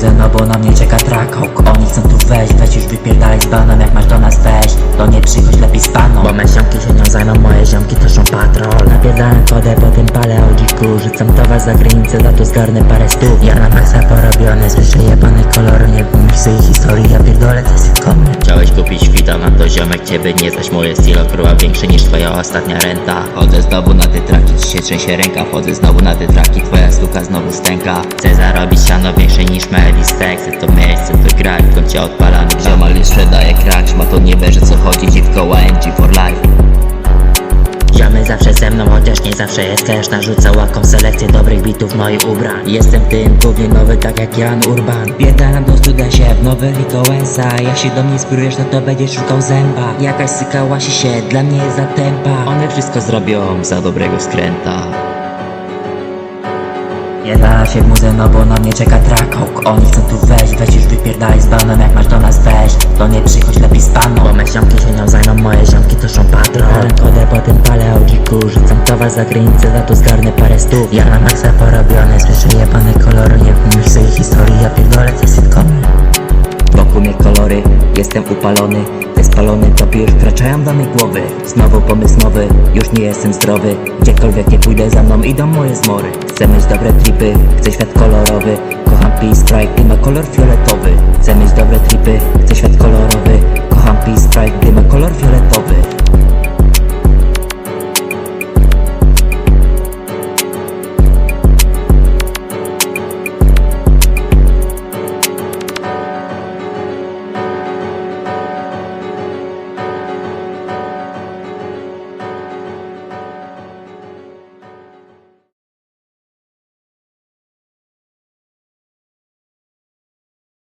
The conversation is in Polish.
muzę, no bo na mnie czeka trakok Oni chcą tu wejść, weź już wypierdalaj z banem Jak masz do nas wejść, to nie przychodź lepiej z paną Bo me ziomki się nią zajmą, moje ziomki to są patrol. Napierdałem wodę, potem palę o dziku Rzucam towar za granicę, za to zgarnę parę stów Ja na maksa porobiony, słyszę mam to ziomek ciebie nie zaś moje stilo króla większe niż twoja ostatnia renta. Chodzę znowu na te traki, się trzęsie ręka. Chodzę znowu na te traki, twoja stuka znowu stęka. Chcę zarobić siano większe niż Stack Chcę to miejsce wygrać, w kącie odpalany Ziomal jeszcze daje kracz, ma to nie wie, że co chodzi Dziwko AMG for life. Ziomy zawsze ze mną, chociaż nie zawsze jest cash. Narzucał łaką selekcję dobrych bitów moich ubrań Jestem tym głównie nowy, tak jak Jan Urban. Biedalam do studia się w nowy Likołęsa się do mnie sprójesz, no to będziesz szukał zęba. Jakaś sykała się, dla mnie jest za tempa. One wszystko zrobią za dobrego skręta. Nie da się w muzę, no bo na mnie czeka trakok. Oni chcą tu wejść, weź już wypierdalaj z banem Jak masz do nas wejść, to nie przychodź lepiej z paną. Bo me ziomki się nią zajmą, moje ziomki to są patrol. Kodę, potem palę o dziku Rzucam towar za granicę, za to zgarnę parę stów Ja na maksa porobiony, słyszę jebane kolory Nie wiem jej historii, ja pierdolę te sitcomy. Wokół mnie kolory, jestem upalony Te spalone już wkraczają do mej głowy. Znowu pomysł nowy, już nie jestem zdrowy. Gdziekolwiek nie pójdę, za mną idą moje zmory. Chcę mieć dobre tripy, chcę świat kolorowy. Kocham Peace Sprite, gdy ma kolor fioletowy. Chcę mieć dobre tripy, chcę świat kolorowy. Kocham Peace Sprite, gdy ma kolor fioletowy